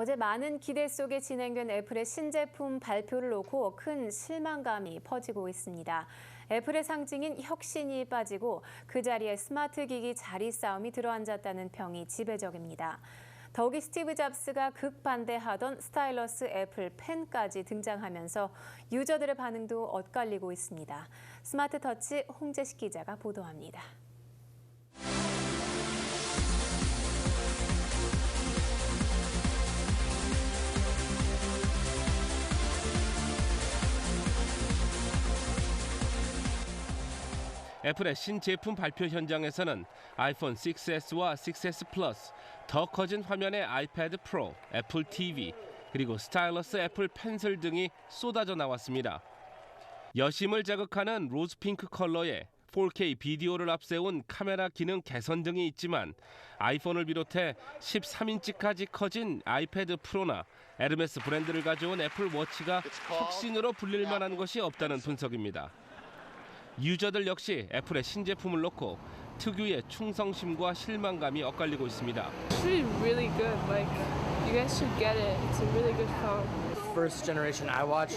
어제 많은 기대 속에 진행된 애플의 신제품 발표를 놓고 큰 실망감이 퍼지고 있습니다. 애플의 상징인 혁신이 빠지고 그 자리에 스마트 기기 자리 싸움이 들어앉았다는 평이 지배적입니다. 더욱이 스티브 잡스가 극반대하던 스타일러스 애플 펜까지 등장하면서 유저들의 반응도 엇갈리고 있습니다. 스마트 터치 홍재식 기자가 보도합니다. 애플의 신제품 발표 현장에서는 아이폰 6S와 6S 플러스, 더 커진 화면의 아이패드 프로, 애플 TV, 그리고 스타일러스 애플 펜슬 등이 쏟아져 나왔습니다. 여심을 자극하는 로즈핑크 컬러에 4K 비디오를 앞세운 카메라 기능 개선 등이 있지만 아이폰을 비롯해 13인치까지 커진 아이패드 프로나 에르메스 브랜드를 가져온 애플 워치가 혁신으로 불릴 만한 것이 없다는 분석입니다. 유저들 역시 애플의 신제품을 놓고 특유의 충성심과 실망감이 엇갈리고 있습니다. It's really, really good. Like, you guys should get it. It's a really good phone. first generation iWatch.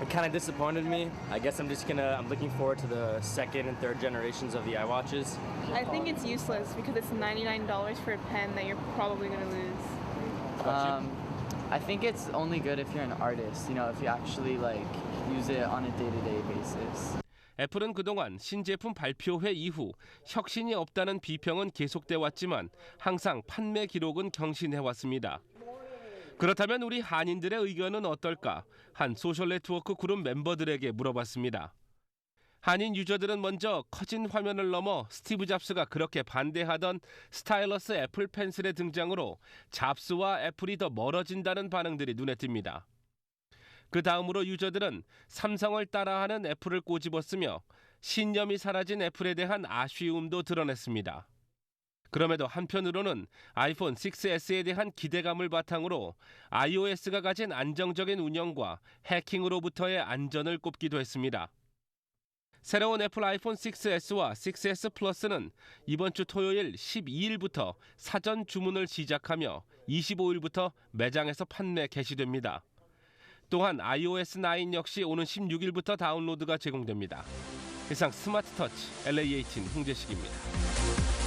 It kind of disappointed me. I guess I'm just gonna. I'm looking forward to the second and third generations of the iWatches. I think it's useless because it's $99 for a pen that you're probably going to lose. Um, I think it's only good if you're an artist, you know, if you actually like use it on a day-to-day basis. 애플은 그동안 신제품 발표회 이후 혁신이 없다는 비평은 계속돼 왔지만 항상 판매 기록은 경신해 왔습니다. 그렇다면 우리 한인들의 의견은 어떨까? 한 소셜 네트워크 그룹 멤버들에게 물어봤습니다. 한인 유저들은 먼저 커진 화면을 넘어 스티브 잡스가 그렇게 반대하던 스타일러스 애플 펜슬의 등장으로 잡스와 애플이 더 멀어진다는 반응들이 눈에 띕니다. 그 다음으로 유저들은 삼성을 따라하는 애플을 꼬집었으며 신념이 사라진 애플에 대한 아쉬움도 드러냈습니다. 그럼에도 한편으로는 아이폰 6S에 대한 기대감을 바탕으로 iOS가 가진 안정적인 운영과 해킹으로부터의 안전을 꼽기도 했습니다. 새로운 애플 아이폰 6S와 6S 플러스는 이번 주 토요일 12일부터 사전 주문을 시작하며 25일부터 매장에서 판매 개시됩니다. 또한 iOS 9 역시 오는 16일부터 다운로드가 제공됩니다. 이상 스마트 터치 LA18 홍재식입니다.